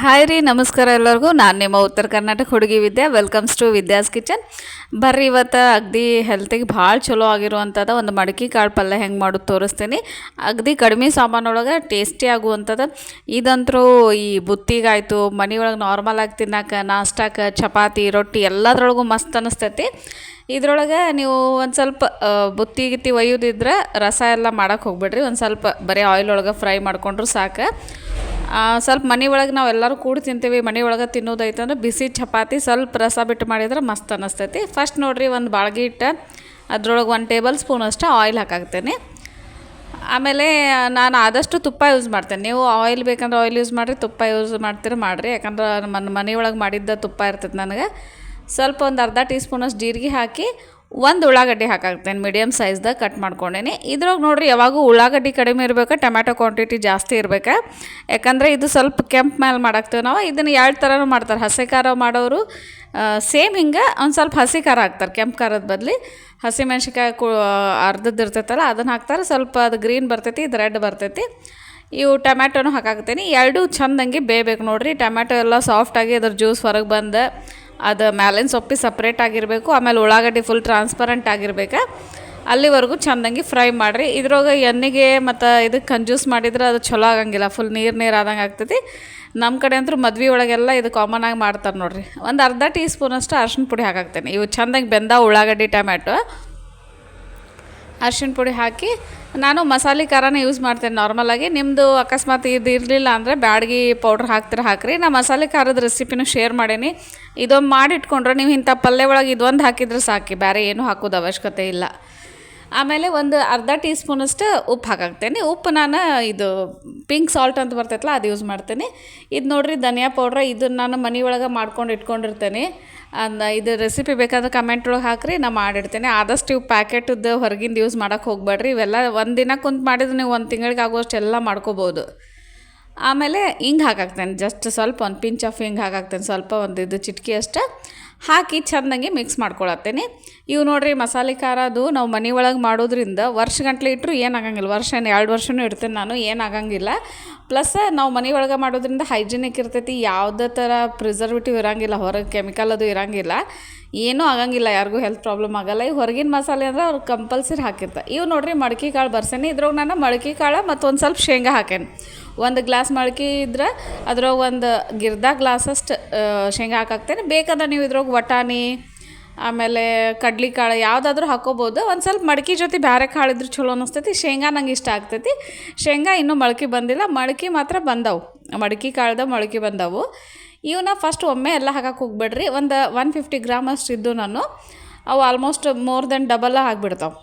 Hi ರೀ, ನಮಸ್ಕಾರ ಎಲ್ಲರಿಗೂ. ನಾನು ನಿಮ್ಮ ಉತ್ತರ ಕರ್ನಾಟಕ ಹುಡುಗಿ Vidya. Welcomes to Vidya's kitchen ಬರ್ರಿ ಇವತ್ತು ಅಗದಿ ಹೆಲ್ತಿಗೆ ಭಾಳ ಚಲೋ ಆಗಿರುವಂಥದ್ದು ಒಂದು ಮಡಕಿ ಕಾಳು ಪಲ್ಯ ಹೆಂಗೆ ಮಾಡೋದು ತೋರಿಸ್ತೀನಿ. ಅಗದಿ ಕಡಿಮೆ ಸಾಮಾನೊಳಗೆ ಟೇಸ್ಟಿ ಆಗುವಂಥದ್ದು ಇದಂತರೂ ಈ ಬುತ್ತಿಗಾಯಿತು, ಮನೆಯೊಳಗೆ ನಾರ್ಮಲ್ ಆಗಿ ತಿನ್ನಕ್ಕೆ ನಾಷ್ಟಾಕ ಚಪಾತಿ, ರೊಟ್ಟಿ ಎಲ್ಲದ್ರೊಳಗೂ ಮಸ್ತ್ ಅನ್ನಿಸ್ತೈತಿ ಇದ್ರೊಳಗೆ ನೀವು ಒಂದು ಸ್ವಲ್ಪ ಬುತ್ತಿ ಗಿತ್ತಿ ಒಯ್ಯೋದಿದ್ರೆ ರಸ ಎಲ್ಲ ಮಾಡೋಕ್ಕೆ ಹೋಗ್ಬೇಡ್ರಿ. ಒಂದು ಸ್ವಲ್ಪ ಬರೀ ಆಯಿಲ್ ಒಳಗೆ ಫ್ರೈ ಮಾಡ್ಕೊಂಡ್ರು ಸಾಕು. ಸ್ವಲ್ಪ ಮನೆ ಒಳಗೆ ನಾವು ಎಲ್ಲರೂ ಕೂಡಿ ತಿಂತೀವಿ. ಮನೆ ಒಳಗೆ ತಿನ್ನೋದೈತಂದ್ರೆ ಬಿಸಿ ಚಪಾತಿ ಸ್ವಲ್ಪ ರಸ ಬಿಟ್ಟು ಮಾಡಿದ್ರೆ ಮಸ್ತ್ ಅನ್ನಿಸ್ತೈತಿ ಫಸ್ಟ್ ನೋಡಿರಿ ಒಂದು ಬಾಳ್ಗಿ ಇಟ್ಟು ಅದ್ರೊಳಗೆ ಒಂದು ಟೇಬಲ್ ಸ್ಪೂನ್ ಅಷ್ಟು ಆಯಿಲ್ ಹಾಕಾಕ್ತೇನೆ. ಆಮೇಲೆ ನಾನು ಆದಷ್ಟು ತುಪ್ಪ ಯೂಸ್ ಮಾಡ್ತೇನೆ. ನೀವು ಆಯಿಲ್ ಬೇಕಂದ್ರೆ ಆಯಿಲ್ ಯೂಸ್ ಮಾಡಿರಿ, ತುಪ್ಪ ಯೂಸ್ ಮಾಡ್ತೀರಿ ಮಾಡಿರಿ. ಯಾಕಂದ್ರೆ ಮನೆ ಒಳಗೆ ಮಾಡಿದ್ದ ತುಪ್ಪ ಇರ್ತೈತೆ ನನಗೆ. ಸ್ವಲ್ಪ ಒಂದು ಅರ್ಧ ಟೀ ಸ್ಪೂನಷ್ಟು ಜೀರಿಗೆ ಹಾಕಿ ಒಂದು ಉಳ್ಳಾಗಡ್ಡಿ ಹಾಕಾಕ್ತೇನೆ ಮೀಡಿಯಮ್ ಸೈಜ್ದಾಗ ಕಟ್ ಮಾಡ್ಕೊಂಡೇನಿ. ಇದ್ರೊಳಗೆ ನೋಡ್ರಿ, ಯಾವಾಗೂ ಉಳ್ಳಾಗಡ್ಡಿ ಕಡಿಮೆ ಇರಬೇಕು, ಟೊಮ್ಯಾಟೊ ಕ್ವಾಂಟಿಟಿ ಜಾಸ್ತಿ ಇರಬೇಕು. ಯಾಕಂದರೆ ಇದು ಸ್ವಲ್ಪ ಕೆಂಪು ಮೇಲೆ ಮಾಡಾಕ್ತೇವೆ ನಾವು, ಇದನ್ನು ಎರಡು ಥರನೂ ಮಾಡ್ತಾರೆ. ಹಸಿ ಖಾರ ಮಾಡೋರು ಸೇಮ್ ಹಿಂಗೆ ಒಂದು ಸ್ವಲ್ಪ ಹಸಿ ಖಾರ ಹಾಕ್ತಾರೆ, ಕೆಂಪು ಖಾರದ ಬದಲಿ. ಹಸಿ ಮೆಣಸಿಕಾಯಿ ಕು ಅರ್ಧದ್ದು ಇರ್ತೈತಲ್ಲ, ಅದನ್ನು ಹಾಕ್ತಾರೆ. ಸ್ವಲ್ಪ ಅದು ಗ್ರೀನ್ ಬರ್ತೈತಿ, ಇದು ರೆಡ್ ಬರ್ತೈತಿ. ಇವು ಟೊಮ್ಯಾಟೊನು ಹಾಕಾಕ್ತೀನಿ. ಎರಡೂ ಚಂದಂಗೆ ಬೇಯಬೇಕು ನೋಡಿರಿ. ಟೊಮ್ಯಾಟೊ ಎಲ್ಲ ಸಾಫ್ಟಾಗಿ ಅದ್ರ ಜ್ಯೂಸ್ ಹೊರಗೆ ಬಂದು ಅದು ಮ್ಯಾಲಿನ ಸೊಪ್ಪಿ ಸಪ್ರೇಟ್ ಆಗಿರಬೇಕು, ಆಮೇಲೆ ಉಳ್ಳಾಗಡ್ಡಿ ಫುಲ್ ಟ್ರಾನ್ಸ್ಪರೆಂಟ್ ಆಗಿರ್ಬೇಕು. ಅಲ್ಲಿವರೆಗೂ ಚಂದಂಗಿ ಫ್ರೈ ಮಾಡಿರಿ. ಇದ್ರೊಳಗೆ ಎಣ್ಣೆಗೆ ಮತ್ತು ಇದಕ್ಕೆ ಕಂಜೂಸ್ ಮಾಡಿದ್ರೆ ಅದು ಚಲೋ ಆಗಂಗಿಲ್ಲ ಫುಲ್ ನೀರು ನೀರು ಆದಂಗೆ ಆಗ್ತೈತಿ. ನಮ್ಮ ಕಡೆ ಅಂತೂ ಮದ್ವೆ ಒಳಗೆಲ್ಲ ಇದು ಕಾಮನ್ ಆಗಿ ಮಾಡ್ತಾರೆ ನೋಡಿರಿ. ಒಂದು ಅರ್ಧ ಟೀ ಸ್ಪೂನಷ್ಟು ಅರ್ಶಿನ ಪುಡಿ ಹಾಕಾಕ್ತೇನೆ. ಇವು ಚಂದಂಗೆ ಬೆಂದ ಉಳ್ಳಾಗಡ್ಡಿ, ಟೊಮ್ಯಾಟೊ. ಅರ್ಶಿಣ ಪುಡಿ ಹಾಕಿ, ನಾನು ಮಸಾಲೆ ಖಾರನೇ ಯೂಸ್ ಮಾಡ್ತೇನೆ ನಾರ್ಮಲಾಗಿ ನಿಮ್ಮದು ಅಕಸ್ಮಾತ್ ಇದು ಇರಲಿಲ್ಲ ಅಂದರೆ ಬ್ಯಾಡಗಿ ಪೌಡ್ರ್ ಹಾಕ್ತಿರ, ಹಾಕ್ರಿ. ನಾ ಮಸಾಲೆ ಖಾರದ ರೆಸಿಪಿನೂ ಶೇರ್ ಮಾಡೇನಿ. ಇದೊಂದು ಮಾಡಿಟ್ಕೊಂಡ್ರೆ ನೀವು ಇಂಥ ಪಲ್ಯ ಒಳಗೆ ಇದೊಂದು ಹಾಕಿದ್ರೆ ಸಾಕಿ. ಬೇರೆ ಏನೂ ಹಾಕೋದು ಅವಶ್ಯಕತೆ ಇಲ್ಲ. ಆಮೇಲೆ ಒಂದು ಅರ್ಧ ಟೀ ಸ್ಪೂನಷ್ಟು ಉಪ್ಪು ಹಾಕಾಕ್ತೇನೆ. ಉಪ್ಪು ನಾನು ಇದು ಪಿಂಕ್ ಸಾಲ್ಟ್ ಅಂತ ಬರ್ತೈತಲ್ಲ, ಅದು ಯೂಸ್ ಮಾಡ್ತೇನೆ. ಇದು ನೋಡಿರಿ, ಧನಿಯಾ ಪೌಡ್ರ ಇದನ್ನು ನಾನು ಮನೆ ಒಳಗೆ ಮಾಡ್ಕೊಂಡು ಇಟ್ಕೊಂಡಿರ್ತೇನೆ. ಅಂದ ಇದು ರೆಸಿಪಿ ಬೇಕಾದ್ರೆ ಕಮೆಂಟ್ ಒಳಗೆ ಹಾಕ್ರಿ, ನಾ ಮಾಡಿಡ್ತೇನೆ. ಆದಷ್ಟು ಇವು ಪ್ಯಾಕೆಟದ್ದು ಹೊರಗಿಂದ ಯೂಸ್ ಮಾಡೋಕ್ಕೆ ಹೋಗ್ಬೇಡ್ರಿ. ಇವೆಲ್ಲ ಒಂದು ದಿನ ಕುಂತು ಮಾಡಿದ್ರೆ ನೀವು ಒಂದು ತಿಂಗಳಿಗೆ ಆಗುವಷ್ಟು ಎಲ್ಲ ಮಾಡ್ಕೋಬೋದು. ಆಮೇಲೆ ಹಿಂಗೆ ಹಾಕಾಕ್ತೇನೆ, ಜಸ್ಟ್ ಸ್ವಲ್ಪ ಒಂದು ಪಿಂಚ್ ಆಫ್ ಹಿಂಗೆ ಹಾಕಾಕ್ತೇನೆ, ಸ್ವಲ್ಪ ಒಂದು ಇದು ಚಿಟಕಿ ಅಷ್ಟೇ ಹಾಕಿ ಚೆಂದಂಗೆ ಮಿಕ್ಸ್ ಮಾಡ್ಕೊಳತ್ತೇನೆ. ಇವು ನೋಡಿರಿ ಮಸಾಲೆ ಖಾರ ಅದು ನಾವು ಮನೆ ಒಳಗೆ ಮಾಡೋದ್ರಿಂದ ವರ್ಷ ಗಂಟ್ಲೆ ಇಟ್ಟರು ಏನಾಗಂಗಿಲ್ಲ. ವರ್ಷ ಎರಡು ವರ್ಷನೂ ಇಡ್ತೇನೆ ನಾನು, ಏನಾಗಂಗಿಲ್ಲ. ಪ್ಲಸ್ ನಾವು ಮನೆ ಒಳಗೆ ಮಾಡೋದ್ರಿಂದ ಹೈಜಿನಿಕ್ ಇರ್ತೈತಿ, ಯಾವುದೇ ಥರ ಪ್ರಿಸರ್ವೇಟಿವ್ ಇರಂಗಿಲ್ಲ ಹೊರಗೆ ಕೆಮಿಕಲ್ ಅದು ಇರಂಗಿಲ್ಲ. ಏನೂ ಆಗಂಗಿಲ್ಲ, ಯಾರಿಗೂ ಹೆಲ್ತ್ ಪ್ರಾಬ್ಲಮ್ ಆಗಲ್ಲ. ಈ ಹೊರಗಿನ ಮಸಾಲೆ ಅಂದ್ರೆ ಅವ್ರು ಕಂಪಲ್ಸರಿ ಹಾಕಿರ್ತಾರೆ. ಇವು ನೋಡಿರಿ ಮಡಕೆ ಕಾಳು ಬರ್ಸೇನೆ, ಇದ್ರೊಳಗೆ ನಾನು ಮಡಕೆ ಕಾಳು ಮತ್ತು ಒಂದು ಸ್ವಲ್ಪ ಶೇಂಗಾ ಹಾಕೇನಿ. ಒಂದು ಗ್ಲಾಸ್ ಮಡಕೆ ಇದ್ರೆ ಅದ್ರಾಗ ಒಂದು ಗಿರ್ದ ಗ್ಲಾಸಷ್ಟು ಶೇಂಗಾ ಹಾಕಾಕ್ತೇನೆ. ಬೇಕಾದ ನೀವು ಇದ್ರಾಗ ವಟಾಣಿ, ಆಮೇಲೆ ಕಡ್ಲಿ ಕಾಳು ಯಾವುದಾದ್ರೂ ಹಾಕೋಬೋದು. ಒಂದು ಸ್ವಲ್ಪ ಮಡಕೆ ಜೊತೆ ಬೇರೆ ಕಾಳು ಇದ್ರೆ ಚಲೋ ಅನ್ನಿಸ್ತೈತಿ ಶೇಂಗಾ ನಂಗೆ ಇಷ್ಟ ಆಗ್ತೈತಿ. ಶೇಂಗಾ ಇನ್ನೂ ಮೊಳಕೆ ಬಂದಿಲ್ಲ. ಮೊಳಕೆ ಮಾತ್ರ ಬಂದವು. ಮಡಕೆ ಕಾಳ್ದ ಮೊಳಕೆ ಬಂದವು. ಇವನ್ನ ಫಸ್ಟ್ ಒಮ್ಮೆ ಎಲ್ಲ ಹಾಕಕ್ಕೆ ಹೋಗ್ಬೇಡ್ರಿ. ಒಂದು ಒನ್ ಫಿಫ್ಟಿ ಗ್ರಾಮ್ ಅಷ್ಟು ಇದ್ದು ನಾನು. ಅವು ಆಲ್ಮೋಸ್ಟ್ ಮೋರ್ ದೆನ್ ಡಬಲ್ ಆಗಿಬಿಡ್ತಾವೆ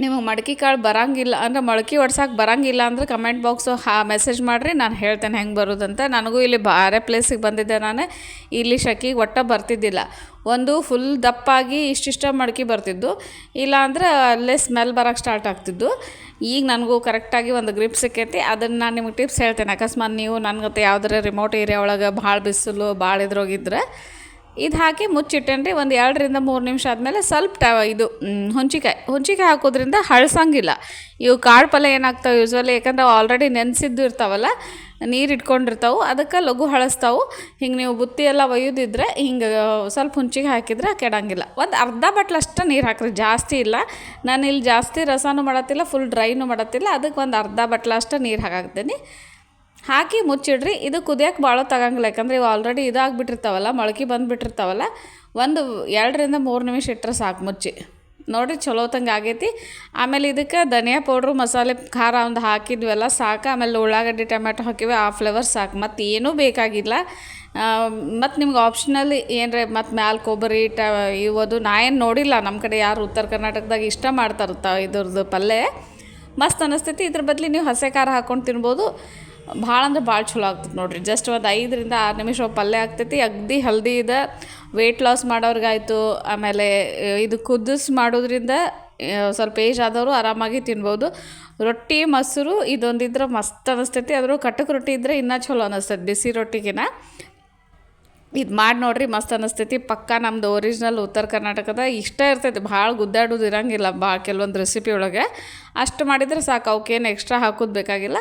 ನಿಮಗೆ ಮಡಕೆ ಕಾಳು ಬರಂಗಿಲ್ಲ ಅಂದ್ರೆ ಮೊಳಕೆ ಒಡ್ಸಕ್ಕೆ ಬರಂಗಿಲ್ಲ ಅಂದ್ರೆ ಕಮೆಂಟ್ ಬಾಕ್ಸು ಹಾ ಮೆಸೇಜ್ ಮಾಡಿರಿ, ನಾನು ಹೇಳ್ತೇನೆ ಹೆಂಗೆ ಬರೋದಂತ ನನಗೂ ಇಲ್ಲಿ ಬೇರೆ ಪ್ಲೇಸಿಗೆ ಬಂದಿದ್ದೆ ನಾನು. ಇಲ್ಲಿ ಶಕಿಗೆ ಒಟ್ಟ ಬರ್ತಿದ್ದಿಲ್ಲ. ಒಂದು ಫುಲ್ ದಪ್ಪಾಗಿ ಇಷ್ಟಿಷ್ಟ ಮಡಕೆ ಬರ್ತಿದ್ದು. ಇಲ್ಲ ಅಂದ್ರೆ ಅಲ್ಲೇ ಸ್ಮೆಲ್ ಬರೋಕ್ಕೆ ಸ್ಟಾರ್ಟ್ ಆಗ್ತಿದ್ದು. ಈಗ ನನಗೂ ಕರೆಕ್ಟಾಗಿ ಒಂದು ಗ್ರಿಪ್ ಸಿಕ್ಕೈತಿ. ಅದನ್ನು ನಾನು ನಿಮಗೆ ಟಿಪ್ಸ್ ಹೇಳ್ತೇನೆ. ಅಕಸ್ಮಾತ್ ನೀವು ನನಗತ್ತೆ ಯಾವ್ದಾರ ರಿಮೋಟ್ ಏರಿಯಾ ಒಳಗೆ ಭಾಳ ಬಿಸಿಲು, ಭಾಳ ಇದ್ರೋಗಿದ್ರೆ. ಇದು ಹಾಕಿ ಮುಚ್ಚಿಟ್ಟೇನ್ರಿ, ಒಂದು ಎರಡರಿಂದ ಮೂರು ನಿಮಿಷ ಆದಮೇಲೆ ಸ್ವಲ್ಪ ಟ ಇದು ಹುಂಚಿಕಾಯಿ ಹುಂಚಿಕಾಯಿ ಹಾಕೋದ್ರಿಂದ ಹಳಸಂಗಿಲ್ಲ. ಇವು ಕಾಳು ಪಲ್ಯ ಏನಾಗ್ತಾವೆ ಯೂಸ್ವಲಿ ಯಾಕಂದ್ರೆ ಆಲ್ರೆಡಿ ನೆನೆಸಿದ್ದು ಇರ್ತಾವಲ್ಲ, ನೀರು ಇಟ್ಕೊಂಡಿರ್ತಾವೆ, ಅದಕ್ಕೆ ಲಘು ಹಳಸ್ತಾವೆ. ಹಿಂಗೆ ನೀವು ಬುತ್ತಿ ಎಲ್ಲ ಒಯ್ಯೋದಿದ್ರೆ ಹಿಂಗೆ ಸ್ವಲ್ಪ ಹುಂಚಿಗೆ ಹಾಕಿದ್ರೆ ಕೆಡಂಗಿಲ್ಲ. ಒಂದು ಅರ್ಧ ಬಟ್ಲಷ್ಟು ನೀರು ಹಾಕ್ರಿ, ಜಾಸ್ತಿ ಇಲ್ಲ. ನಾನು ಇಲ್ಲಿ ಜಾಸ್ತಿ ರಸನೂ ಮಾಡತ್ತಿಲ್ಲ ಫುಲ್ ಡ್ರೈನೂ ಮಾಡತ್ತಿಲ್ಲ ಅದಕ್ಕೆ ಒಂದು ಅರ್ಧ ಬಟ್ಲಷ್ಟು ನೀರು ಹಾಕಾಕ್ತೀನಿ ಹಾಕಿ ಮುಚ್ಚಿಡ್ರಿ. ಇದು ಕುದಿಯೋಕೆ ಭಾಳ ತಗಂಗಿಲ್ಲ. ಯಾಕಂದ್ರೆ ಇವು ಆಲ್ರೆಡಿ ಇದಾಗ್ಬಿಟ್ಟಿರ್ತಾವಲ್ಲ, ಮೊಳಕೆ ಬಂದುಬಿಟ್ಟಿರ್ತಾವಲ್ಲ, ಒಂದು ಎರಡರಿಂದ ಮೂರು ನಿಮಿಷ ಇಟ್ಟರೆ ಸಾಕು ಮುಚ್ಚಿ. ನೋಡಿರಿ ಚಲೋ ತಂಗೆ ಆಗೈತಿ. ಆಮೇಲೆ ಇದಕ್ಕೆ ಧನಿಯಾ ಪೌಡ್ರು, ಮಸಾಲೆ, ಖಾರ ಒಂದು ಹಾಕಿದ್ವೆಲ್ಲ, ಸಾಕು. ಆಮೇಲೆ ಉಳ್ಳಾಗಡ್ಡಿ ಟೊಮೆಟೊ ಹಾಕಿವೆ, ಆ ಫ್ಲೇವರ್ ಸಾಕು. ಮತ್ತು ಏನೂ ಬೇಕಾಗಿಲ್ಲ. ಮತ್ತು ನಿಮ್ಗೆ ಆಪ್ಷನಲ್ ಏನರ, ಮತ್ತು ಮ್ಯಾಲ ಕೊಬ್ಬರಿ, ಟ ಇವದು ನಾ ಏನು ನೋಡಿಲ್ಲ. ನಮ್ಮ ಕಡೆ ಯಾರು ಉತ್ತರ ಕರ್ನಾಟಕದಾಗ ಇಷ್ಟ ಮಾಡ್ತಾರತ್ತ ಇದ್ರದ್ದು ಪಲ್ಯ ಮಸ್ತ್ ಅನ್ನಿಸ್ತೈತಿ ಇದ್ರ ಬದಲಿ ನೀವು ಹಸೆ ಖಾರ ಹಾಕ್ಕೊಂಡು ತಿನ್ಬೋದು. ಭಾಳ ಅಂದ್ರೆ ಭಾಳ ಚಲೋ ಆಗ್ತದೆ ನೋಡಿರಿ. ಜಸ್ಟ್ ಒಂದು ಐದರಿಂದ ಆರು ನಿಮಿಷ ಪಲ್ಯ ಆಗ್ತೈತಿ, ಅಗ್ದಿ ಹೆಲ್ದಿ ಇದೆ ವೆಯ್ಟ್ ಲಾಸ್ ಮಾಡೋರ್ಗಾಯ್ತು, ಆಮೇಲೆ ಇದು ಕುದಿಸಿ ಮಾಡೋದ್ರಿಂದ ಸ್ವಲ್ಪ ಏಜ್ ಆದವರು ಆರಾಮಾಗಿ ತಿನ್ಬೋದು. ರೊಟ್ಟಿ, ಮೊಸರು ಇದೊಂದಿದ್ರೆ ಮಸ್ತ್ ಅನ್ನಿಸ್ತೈತಿ ಆದರೂ ಕಟಕ್ ರೊಟ್ಟಿ ಇದ್ದರೆ ಇನ್ನೂ ಚಲೋ ಅನ್ನಿಸ್ತೈತಿ ಬಿಸಿ ರೊಟ್ಟಿಗಿನ. ಇದು ಮಾಡಿ ನೋಡ್ರಿ, ಮಸ್ತ್ ಅನ್ನಿಸ್ತೈತಿ ಪಕ್ಕ ನಮ್ಮದು ಒರಿಜಿನಲ್ ಉತ್ತರ ಕರ್ನಾಟಕದ, ಇಷ್ಟ ಇರ್ತೈತಿ. ಭಾಳ ಗುದ್ದಾಡೋದು ಇರಂಗಿಲ್ಲ ಭಾಳ ಕೆಲವೊಂದು ರೆಸಿಪಿ ಒಳಗೆ. ಅಷ್ಟು ಮಾಡಿದರೆ ಸಾಕು ಅವಕ್ಕೇನು ಎಕ್ಸ್ಟ್ರಾ ಹಾಕೋದು ಬೇಕಾಗಿಲ್ಲ.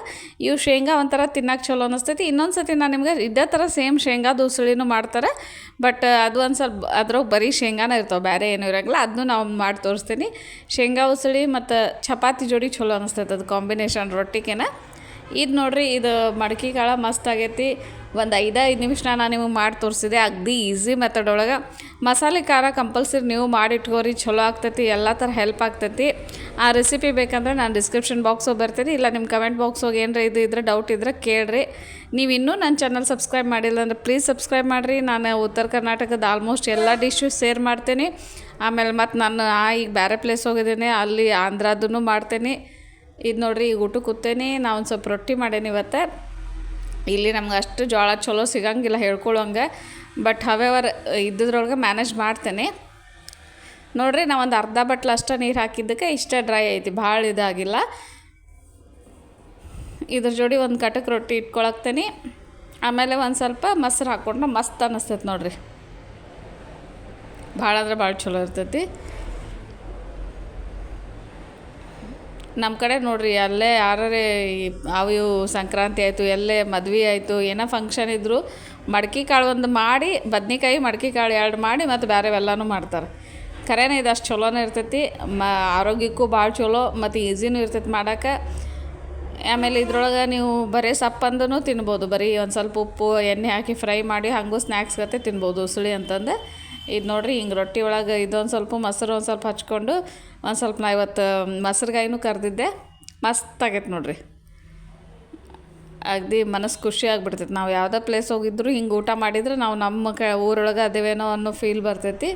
ಇವು ಶೇಂಗಾ ಒಂಥರ ತಿನ್ನಕ್ಕೆ ಚಲೋ ಅನ್ನಿಸ್ತೈತಿ ಇನ್ನೊಂದು ಸತಿ ನಾನು ನಿಮಗೆ ಇದೇ ಥರ ಸೇಮ್ ಶೇಂಗಾ ದೂಸಳಿನೂ ಮಾಡ್ತಾರೆ. ಬಟ್ ಅದು ಒಂದು ಸ್ವಲ್ಪ ಅದ್ರಾಗ ಬರೀ ಶೇಂಗಾನ ಇರ್ತಾವೆ ಬೇರೆ ಏನೂ ಇರೋಂಗಿಲ್ಲ. ಅದನ್ನು ನಾವು ಮಾಡಿ ತೋರಿಸ್ತೀನಿ. ಶೇಂಗಾ ಉಸಳಿ ಮತ್ತು ಚಪಾತಿ ಜೋಡಿ ಚಲೋ ಅನ್ನಿಸ್ತೈತೆ ಅದು ಕಾಂಬಿನೇಷನ್ ರೊಟ್ಟಿಗೆನ. ಇದು ನೋಡ್ರಿ, ಇದು ಮಡಕಿ ಕಾಳ ಮಸ್ತ್ ಆಗೈತಿ. ಒಂದು ಐದೈದು ನಿಮಿಷ ನಾನು ನಿಮಗೆ ಮಾಡಿ ತೋರಿಸಿದೆ, ಅಗ್ದಿ ಈಸಿ ಮೆಥಡ್ ಒಳಗೆ. ಮಸಾಲೆ, ಖಾರ, ಕಂಪಲ್ಸರಿ ನೀವು ಮಾಡಿಟ್ಕೋರಿ ಚಲೋ ಆಗ್ತೈತಿ, ಎಲ್ಲ ಥರ ಹೆಲ್ಪ್ ಆಗ್ತೈತಿ. ಆ ರೆಸಿಪಿ ಬೇಕಂದ್ರೆ ನಾನು ಡಿಸ್ಕ್ರಿಪ್ಷನ್ ಬಾಕ್ಸ್ ಬರ್ತೀನಿ, ಇಲ್ಲ ನಿಮ್ಮ ಕಮೆಂಟ್ ಬಾಕ್ಸ್ ಹೋಗಿ ಏನರ ಇದು ಇದ್ರೆ ಡೌಟ್ ಇದ್ರೆ ಕೇಳ್ರಿ. ನೀವು ಇನ್ನೂ ನನ್ನ ಚಾನಲ್ ಸಬ್ಸ್ಕ್ರೈಬ್ ಮಾಡಿಲ್ಲ ಅಂದ್ರೆ ಪ್ಲೀಸ್ ಸಬ್ಸ್ಕ್ರೈಬ್ ಮಾಡಿರಿ. ನಾನು ಉತ್ತರ ಕರ್ನಾಟಕದ ಆಲ್ಮೋಸ್ಟ್ ಎಲ್ಲ ಡಿಶ್ಶು ಶೇರ್ ಮಾಡ್ತೀನಿ. ಆಮೇಲೆ ಮತ್ತು ನಾನು ಈಗ ಬೇರೆ ಪ್ಲೇಸ್ ಹೋಗಿದ್ದೀನಿ, ಅಲ್ಲಿ ಆಂಧ್ರದೂ ಮಾಡ್ತೀನಿ. ಇದು ನೋಡ್ರಿ, ಈಗ ಊಟಕ್ಕೆ ಕೂತೇನಿ, ನಾವು ಒಂದು ಸ್ವಲ್ಪ ರೊಟ್ಟಿ ಮಾಡೇನಿ ಇವತ್ತು. ಇಲ್ಲಿ ನಮ್ಗೆ ಅಷ್ಟು ಜೋಳ ಚಲೋ ಸಿಗಂಗಿಲ್ಲ ಹೇಳ್ಕೊಳ್ಳೋಂಗೆ ಬಟ್ ಹವೆವರ್ ಇದ್ದದ್ರೊಳಗೆ ಮ್ಯಾನೇಜ್ ಮಾಡ್ತೇನೆ. ನೋಡ್ರಿ ನಾ ಒಂದು ಅರ್ಧ ಬಟ್ಲು ಅಷ್ಟೇ ನೀರು ಹಾಕಿದ್ದಕ್ಕೆ ಇಷ್ಟೇ ಡ್ರೈ ಐತಿ, ಭಾಳ ಇದಾಗಿಲ್ಲ. ಇದ್ರ ಜೋಡಿ ಒಂದು ಕಟಕ್ ರೊಟ್ಟಿ ಇಟ್ಕೊಳಕ್ತೇನೆ. ಆಮೇಲೆ ಒಂದು ಸ್ವಲ್ಪ ಮೊಸರು ಹಾಕ್ಕೊಂಡ್ರೆ ಮಸ್ತ್ ಅನ್ನಿಸ್ತೈತೆ ನೋಡ್ರಿ. ಭಾಳ ಅಂದ್ರೆ ಭಾಳ ಚಲೋ ಇರ್ತೈತಿ. ನಮ್ಮ ಕಡೆ ನೋಡ್ರಿ, ಅಲ್ಲೇ ಯಾರೇ ಅವು ಸಂಕ್ರಾಂತಿ ಆಯಿತು, ಎಲ್ಲೇ ಮದ್ವೆ ಆಯಿತು, ಏನೋ ಫಂಕ್ಷನ್ ಇದ್ದರೂ ಮಡ್ಕೆ ಕಾಳು ಒಂದು ಮಾಡಿ, ಬದ್ನೆಕಾಯಿ ಮಡ್ಕೆ ಕಾಳು ಎರಡು ಮಾಡಿ ಮತ್ತು ಬೇರೆವೆಲ್ಲನೂ ಮಾಡ್ತಾರೆ. ಖರೇನೆ ಇದು ಅಷ್ಟು ಚಲೋನೇ ಇರ್ತೈತಿ, ಮ ಆರೋಗ್ಯಕ್ಕೂ ಭಾಳ ಚಲೋ ಮತ್ತು ಈಸಿನೂ ಇರ್ತೈತಿ ಮಾಡೋಕೆ. ಆಮೇಲೆ ಇದ್ರೊಳಗೆ ನೀವು ಬರೀ ಸಪ್ಪಂದೂ ತಿನ್ಬೋದು, ಬರೀ ಒಂದು ಸ್ವಲ್ಪ ಉಪ್ಪು, ಎಣ್ಣೆ ಹಾಕಿ ಫ್ರೈ ಮಾಡಿ, ಹಾಗೂ ಸ್ನ್ಯಾಕ್ಸ್ ಗತೆ ತಿನ್ಬೋದು, ಉಸುಳಿ ಅಂತಂದು. ಇದು ನೋಡ್ರಿ, ಹಿಂಗೆ ರೊಟ್ಟಿ ಒಳಗೆ ಇದೊಂದು ಸ್ವಲ್ಪ ಮೊಸರು ಒಂದು ಸ್ವಲ್ಪ ಹಚ್ಕೊಂಡು, ಒಂದು ಸ್ವಲ್ಪ ನಾ ಇವತ್ತು ಮೊಸರುಗಾಯಿನೂ ಕರೆದಿದ್ದೆ. ಮಸ್ತ್ ಆಗೈತೆ ನೋಡ್ರಿ. ಅಗದಿ ಮನಸ್ಸು ಖುಷಿ ಆಗಿಬಿಡ್ತೈತಿ. ನಾವು ಯಾವುದೇ ಪ್ಲೇಸ್ ಹೋಗಿದ್ರು ಹಿಂಗೆ ಊಟ ಮಾಡಿದ್ರೆ ನಾವು ನಮ್ಮ ಕ, ಊರೊಳಗೆ ಅದೇವೇನೋ ಅನ್ನೋ ಫೀಲ್ ಬರ್ತೈತಿ.